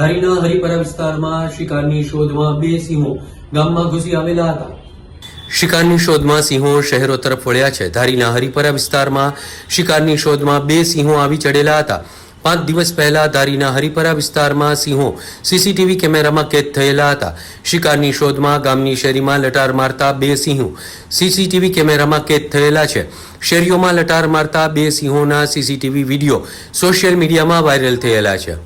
ધારીના હરિપરા વિસ્તારમાં શિકારની શોધમાં બે સિંહો ગામમાં ઘૂસી આવેલા હતા. શિકારની શોધમાં સિંહો શહેરો તરફ વળ્યા છે. ધારીના હરિપરા વિસ્તારમાં શિકારની શોધમાં બે સિંહો આવી ચડેલા હતા. પાંચ દિવસ પહેલા ધારીના હરિપરા વિસ્તારમાં સિંહો સીસીટીવી કેમેરામાં કેદ થયેલા હતા. શિકારની શોધમાં ગામની શેરીમાં લટાર મારતા બે સિંહો સીસીટીવી કેમેરામાં કેદ થયેલા છે. શેરીઓમાં લટાર મારતા બે સિંહોના સીસીટીવી વીડિયો સોશિયલ મીડિયામાં વાયરલ થયેલા છે.